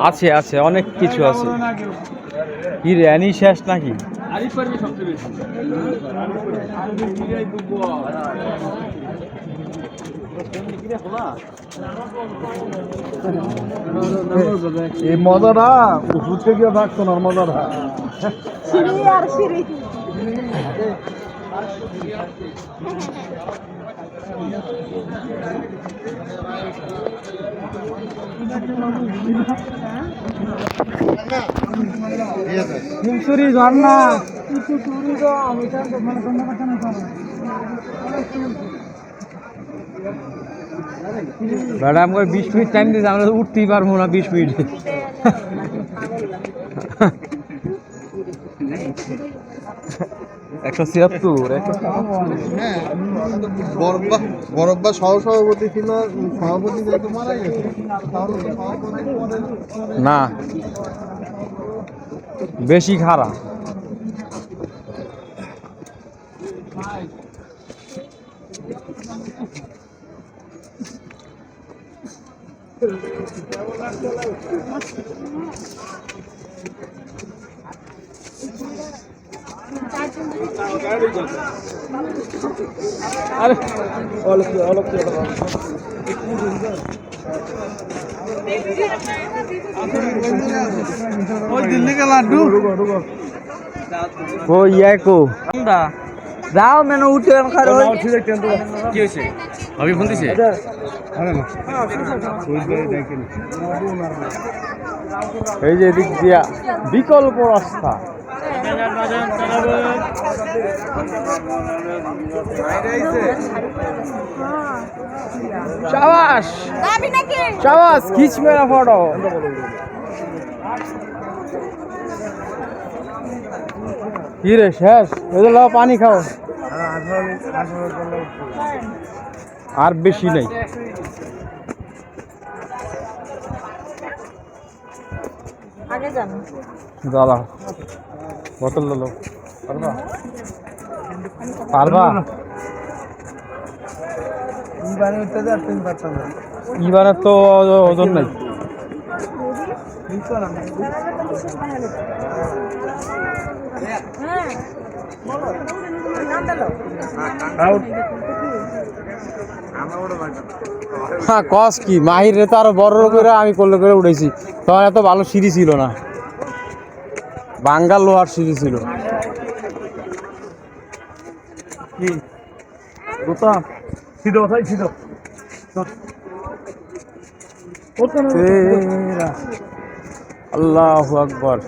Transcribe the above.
আছে আছে অনেক কিছু আছে। কি র্যানি শেষ নাকি? এই মজাটা উঠতে গিয়ে থাকতো না মজাটা। সিঁড়ি আর সিঁড়ি। হিমসুরি ঝর্ণা। ম্যাডাম করে বিশ মিনিট টাইম দিয়েছে আমরা তো উঠতেই পারব না বিশ মিনিট। একশো ছিয়াত্তর বরব্বা বরব্বা সহ সভাপতি ছিল সভাপতি যেহেতু মারা গেছে না। বেশি খারাপ। আরে অলক অলক ওই দিল্লি কে লাড্ডু? ও ইয়ে কো। যাও মেনু উঠে কি হয়েছে? আমি ফোন দিছে? এই যে এদিক দিয়া বিকল্প রাস্তা। নাকি? চাবাস খিচ মেরা ফটো। কি রে শেষ? এদের লাও পানি খাও। আর বেশি নেই। দাদা বোতল লো পারবা? পারবা? ইবারে উঠতে যা তিন পাঁচটা না। ইবারে তো ওজন নাই। হ্যাঁ। বলো নাম দিলো আউট হ্যাঁ কস কি? মাহির রে তো আরও বড় করে আমি করলে করে উঠেছি তখন এত ভালো সিঁড়ি ছিল না। বাঙ্গাল লোহার সিঁড়ি ছিল। কি? গোতা সিধো ভাই সিধো তেরা আল্লাহু আকবার।